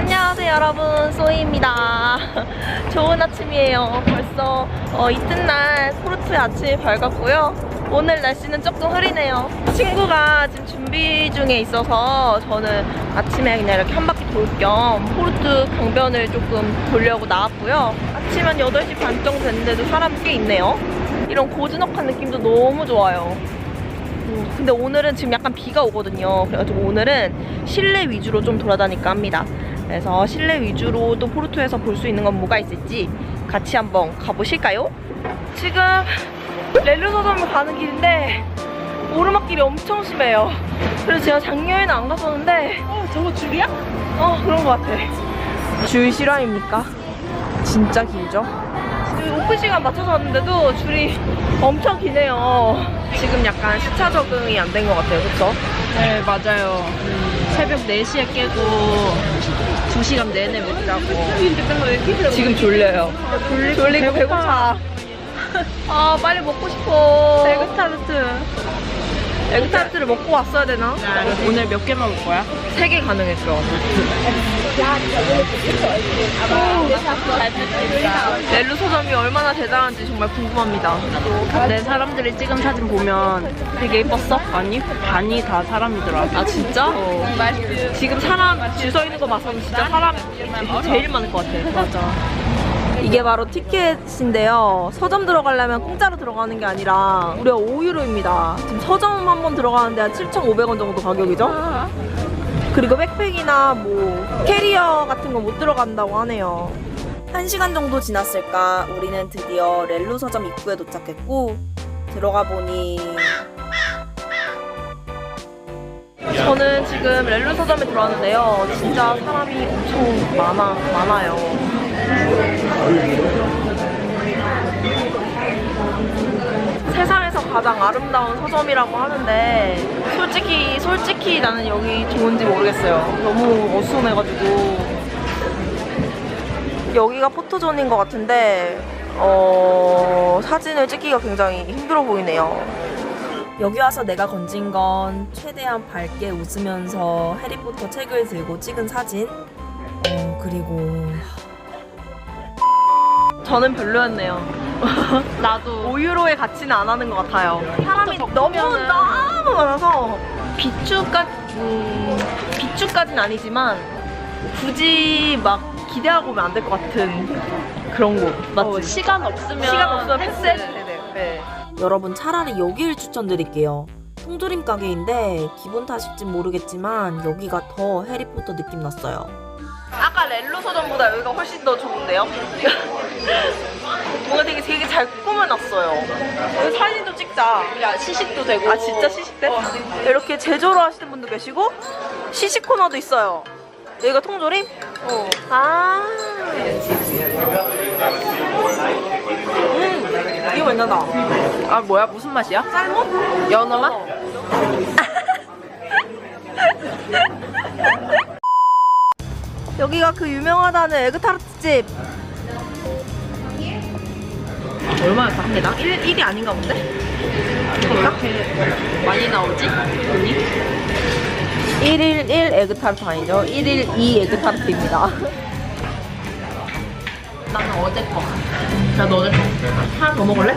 안녕하세요 여러분. 소희입니다. 좋은 아침이에요. 벌써 어, 이튿날 포르투의 아침이 밝았고요. 오늘 날씨는 조금 흐리네요. 친구가 지금 준비 중에 있어서 저는 아침에 그냥 이렇게 한 바퀴 돌 겸 포르투 강변을 조금 보려고 나왔고요. 아침 한 8시 반 정도 됐는데도 사람 꽤 있네요. 이런 고즈넉한 느낌도 너무 좋아요 음, 근데 오늘은 지금 약간 비가 오거든요. 그래가지고 오늘은 실내 위주로 좀 돌아다닐까 합니다. 그래서 실내 위주로 또 포르투에서 볼 수 있는 건 뭐가 있을지 같이 한번 가보실까요? 지금 렐루 서점을 가는 길인데 오르막길이 엄청 심해요. 그래서 제가 작년에는 안 갔었는데 어, 저거 줄이야? 어 그런 것 같아. 줄 실화입니까? 진짜 길죠? 오픈 시간 맞춰서 왔는데도 줄이 엄청 기네요. 지금 약간 시차 적응이 안 된 것 같아요, 그쵸? 네, 맞아요. 새벽 4시에 깨고 2시간 내내 못 자고. 지금 졸려요. 졸리고 배고파. 아, 빨리 먹고 싶어. 에그타르트. 에그타르트를 먹고 왔어야 되나? 오늘 몇개 먹을 거야? 세개 가능했죠. 렐루 서점이 얼마나 대단한지 정말 궁금합니다. 내 사람들이 찍은 사진 보면 되게 예뻤어? 아니 반이 다 사람이더라고. 아 진짜? 지금 사람 줄 서 있는 거 봐서는 진짜 사람 제일 많을 것 같아. 맞아. 이게 바로 티켓인데요. 서점 들어가려면 공짜로 들어가는 게 아니라 무려 5유로입니다. 지금 서점 한 번 들어가는데 한 7,500원 정도 가격이죠? 그리고 백팩이나 뭐 캐리어 같은 거못 들어간다고 하네요. 1시간 정도 지났을까 우리는 드디어 렐루 서점 입구에 도착했고 들어가 보니 저는 지금 렐루 서점에 들어왔는데요. 진짜 사람이 엄청 많아, 많아요. 세상에서 가장 아름다운 서점이라고 하는데 솔직히 솔직히 나는 여기 좋은지 모르겠어요. 너무 어수선해가지고 여기가 포토존인 것 같은데 어, 사진을 찍기가 굉장히 힘들어 보이네요. 여기 와서 내가 건진 건 최대한 밝게 웃으면서 해리포터 책을 들고 찍은 사진. 어, 그리고 저는 별로였네요. 나도 5유로의 가치는 안 하는 것 같아요. 사람이 너무 적으면은- 너무 많아서 비추까 음, 비추까진 아니지만 굳이 막 기대하고 오면 안 될 것 같은 그런 곳 맞지? 어, 시간 없으면 시간 없으면 패스. 패스해도 돼요. 네. 여러분 차라리 여기를 추천드릴게요. 통조림 가게인데 기분 탓일진 모르겠지만 여기가 더 해리포터 느낌 났어요. 아까 렐로 서점보다 여기가 훨씬 더 좋은데요? 뭔가 되게 되게 잘 꾸며놨어요. 여기 사진도 찍자. 야 시식도 되고. 아 진짜 시식대? 어. 이렇게 제조로 하시는 분도 계시고 시식 코너도 있어요. 여기가 통조림? 어. 아. 음, 이거 괜찮다. 아 뭐야 무슨 맛이야? 쌀몬? 연어 맛? 여기가 그 유명하다는 에그타르트 집. 얼마나 값니다? 1, 1이 아닌가 본데? 왜 이렇게 많이 나오지? 돈이? 1일 1 에그타르트 아니죠? 1일 2 에그타르트입니다. 나는 어제 거. 나 너네 거. 하나 더 먹을래?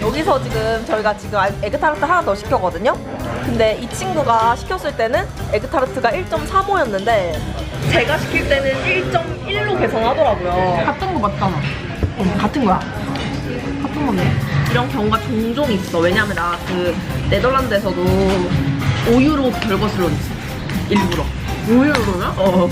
여기서 지금 저희가 지금 아- 에그타르트 하나 더 시켰거든요. 근데 이 친구가 시켰을 때는 에그타르트가 1.35였는데 제가 시킬 때는 1.1로 계산하더라고요. 같은 거 맞잖아. 어, 같은 거야. 같은 건데. 이런 경우가 종종 있어. 왜냐면 나 그 네덜란드에서도 5유로 덜 거슬렀지. 일부러. 5유로야? 어.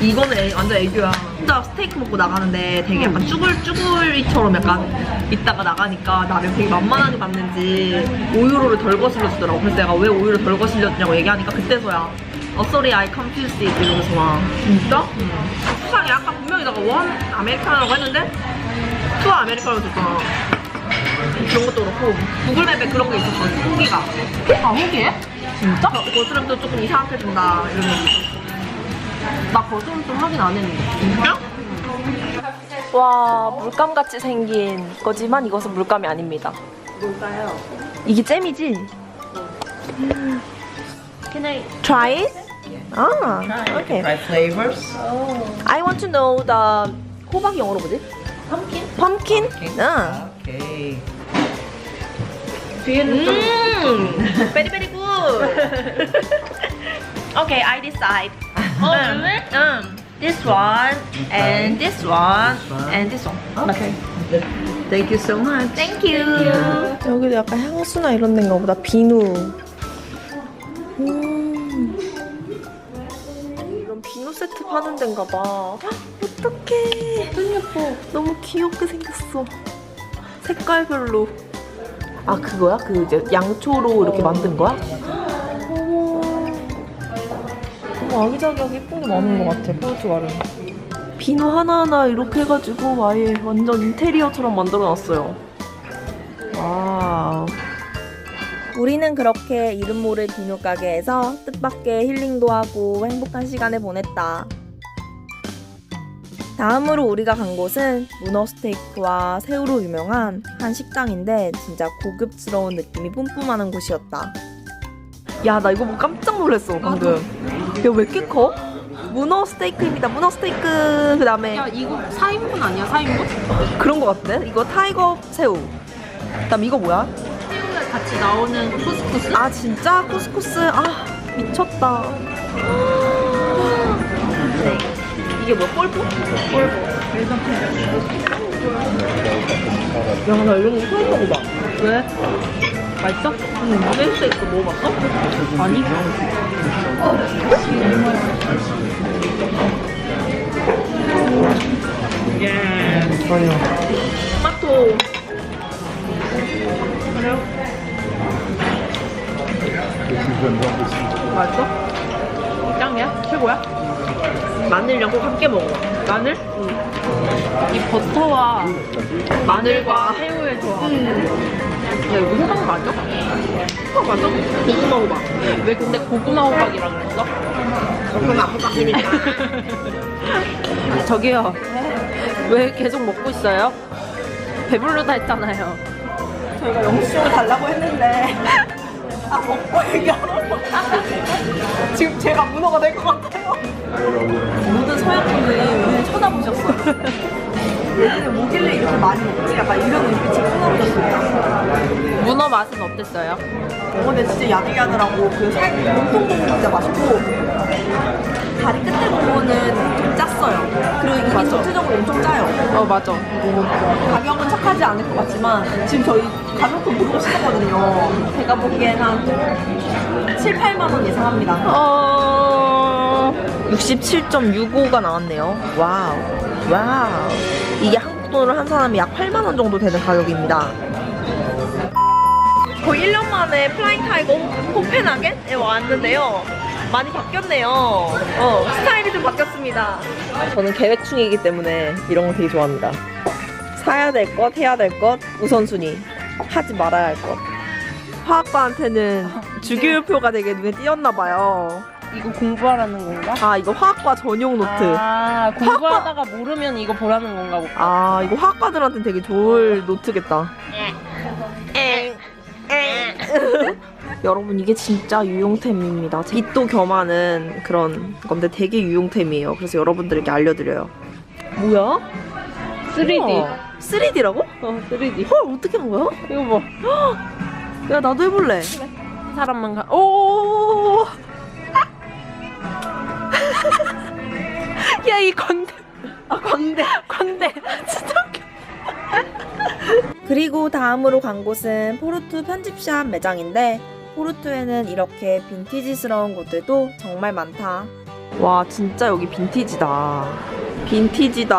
이거는 애- 완전 애교야. 혼자 스테이크 먹고 나가는데 되게 약간 쭈글, 쭈글이처럼 약간 있다가 나가니까 나를 되게 만만하게 봤는지 5유로를 덜 거슬려주더라고. 그래서 내가 왜 5유로 덜 거슬렸냐고 얘기하니까 그때서야 어, sorry, I confused it 이러면서 막 진짜? 응. 수상해. 아까 분명히 내가 원 아메리카노라고 했는데 투 아메리카노 줬잖아. 그런 것도 그렇고 구글맵에 그런 게 있었어. 후기가. 아 호기해? 진짜? 거스름도 조금 이상하게 준다 이런 거 있었어. 나 거슬럼 좀 확인 안 했는데. 진짜? 와 물감같이 생긴 거지만 이것은 물감이 아닙니다. 뭘까요? 이게 잼이지? Can I Try it? 아, Try. okay. Try flavors. I want to know the 호박이 영어로 뭐지? 펌킨? Okay. 아. Okay. 뒤에는 좀 음, very very good. okay, I decide. 어, 음, really? 음, this one and this one and this one. Okay. Thank you so much. Thank you. 여기도 약간 향수나 이런 데인가 보다. 비누. 음. 이런 비누 세트 파는 데인가 봐. 헉, 어떡해. 너무 예뻐. 너무 귀엽게 생겼어. 색깔별로. 아, 그거야? 그 이제 양초로 이렇게 만든 거야? 아기자기하게 예쁜 게 많은 것 같아, 포르투갈은. 비누 하나하나 이렇게 해가지고 아예 완전 인테리어처럼 만들어놨어요. 와우. 우리는 그렇게 이름 모를 비누 가게에서 뜻밖의 힐링도 하고 행복한 시간을 보냈다. 다음으로 우리가 간 곳은 문어 스테이크와 새우로 유명한 한 식당인데 진짜 고급스러운 느낌이 뿜뿜하는 곳이었다. 야, 나 이거 보고 깜짝 놀랐어, 방금. 야, 왜 이렇게 커? 문어 스테이크입니다. 문어 스테이크. 그 다음에 야, 이거 4인분 아니야, 4인분? 그런 거 같은데? 이거 타이거 새우. 그 다음 이거 뭐야? 새우에 같이 나오는 쿠스쿠스? 아 진짜? 쿠스쿠스. 아 미쳤다. 이게 뭐야? 꼴보? 꼴보. 야, 나 이런 거 처음 먹어봐. 왜? 맛있어? 응, 스테이크 먹어봤어? 아니. 토마토. 맛있어? 짱이야? 최고야? 마늘이랑 꼭 함께 먹어. 마늘? 이 버터와 마늘과 새우의 조합. 야, 이거 호박 맞아? 호박 맞아? 고구마 호박. 왜 근데 고구마 호박이라 그랬어? 그건 아프다니까. 저기요. 왜 계속 먹고 있어요? 배불러다 했잖아요. 저희가 영수증을 달라고 했는데 아 먹고 얘기하라고 지금 제가 문어가 될 것 같아요 모든 서양 분들이 우리를 쳐다보셨어요 얘네는 뭐길래 이렇게 많이 먹지? 약간 이런 눈빛이 문어 맛은 어땠어요? 어, 근데 진짜 야들야들하고 그 살 몸통 부분 진짜 맛있고 다리 끝에 부분은 좀 짰어요 그리고 이게. 전체적으로 엄청 짜요 어, 맞아. 가격은 착하지 않을 것 같지만 지금 저희 가격도 모르고 시켰거든요. 제가 보기엔 한 7, 8만 원 예상합니다. 어... 67.65가 나왔네요. 와우. 와우. 이게 한국 돈으로 한 사람이 약 8만 원 정도 되는 가격입니다. 거의 1년 만에 플라잉 타이거 코펜하겐에 왔는데요. 많이 바뀌었네요. 어, 스타일이 좀 바뀌었습니다. 저는 계획 중이기 때문에 이런 거 되게 좋아합니다. 사야 될 것, 해야 될 것, 우선순위. 하지 말아야 할 것. 화학과한테는 주기율표가 되게 눈에 띄었나 봐요. 이거 공부하라는 건가? 아, 이거 화학과 전용 노트. 아, 공부하다가 모르면 이거 보라는 건가 보다. 아 이거 화학과들한테 되게 좋을 노트겠다. 여러분 이게 진짜 유용템입니다. 빛도 겸하는 그런 건데 되게 유용템이에요. 그래서 여러분들에게 알려드려요. 뭐야? 3D. 3D라고? 어, 3D. 헐 어떻게 한 거야? 이거 뭐. 야 나도 해볼래. 한 사람만 가. 오! 야, 이 광대. 아, 광대. 광대. 진짜. 그리고 다음으로 간 곳은 포르투 편집샵 매장인데 포르투에는 이렇게 빈티지스러운 곳들도 정말 많다. 와 진짜 여기 빈티지다. 빈티지다.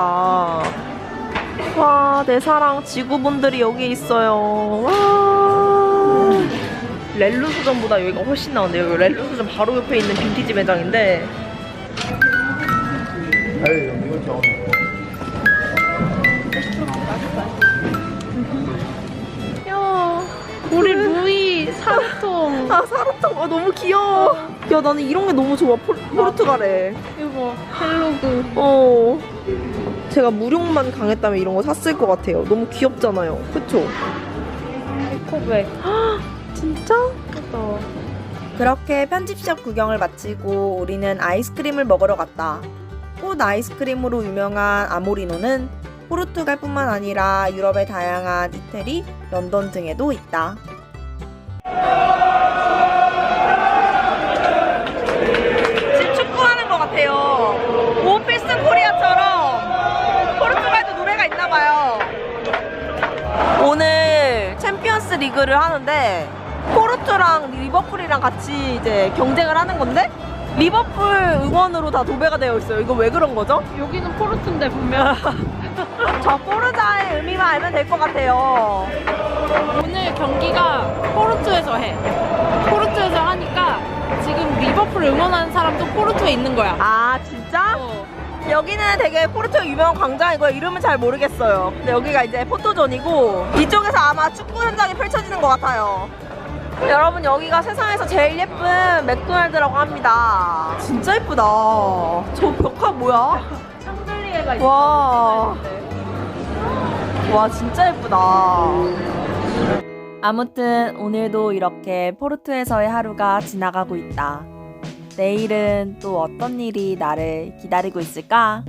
와 내 사랑 지구본들이 여기 있어요. 와. 렐루 서점보다 여기가 훨씬 나은데요. 여기 렐루 서점 바로 옆에 있는 빈티지 매장인데 야, 사통. 아 사람통 아, 너무 귀여워. 야 나는 이런 게 너무 좋아 포, 포르투갈에. 이거 뭐, 헬로그. 어. 제가 무력만 강했다면 이런 거 샀을 것 같아요. 너무 귀엽잖아요. 그쵸? 코백. 진짜? 예쁘다. 그렇게 편집샵 구경을 마치고 우리는 아이스크림을 먹으러 갔다. 꽃 아이스크림으로 유명한 아모리노는 포르투갈뿐만 아니라 유럽의 다양한 이태리, 런던 등에도 있다. 지금 축구하는 것 같아요. 오필슨 코리아처럼 포르투갈도 노래가 있나 봐요. 오늘 챔피언스 리그를 하는데 포르투랑 리버풀이랑 같이 이제 경쟁을 하는 건데 리버풀 응원으로 다 도배가 되어 있어요. 이거 왜 그런 거죠? 여기는 포르투인데 분명 저 포르자의 의미만 알면 될 것 같아요. 오늘 경기가 포르투에서 해. 포르투에서 하니까 지금 리버풀 응원하는 사람도 포르투에 있는 거야. 아 진짜? 어. 여기는 되게 포르투 유명한 광장이고요. 이름은 잘 모르겠어요. 근데 여기가 이제 포토존이고 이쪽에서 아마 축구 현장이 펼쳐지는 것 같아요. 여러분 여기가 세상에서 제일 예쁜 맥도날드라고 합니다. 진짜 예쁘다. 저 벽화 뭐야? 샹들리에가 있어. 와. 와 진짜 예쁘다. 아무튼 오늘도 이렇게 포르투에서의 하루가 지나가고 있다. 내일은 또 어떤 일이 나를 기다리고 있을까?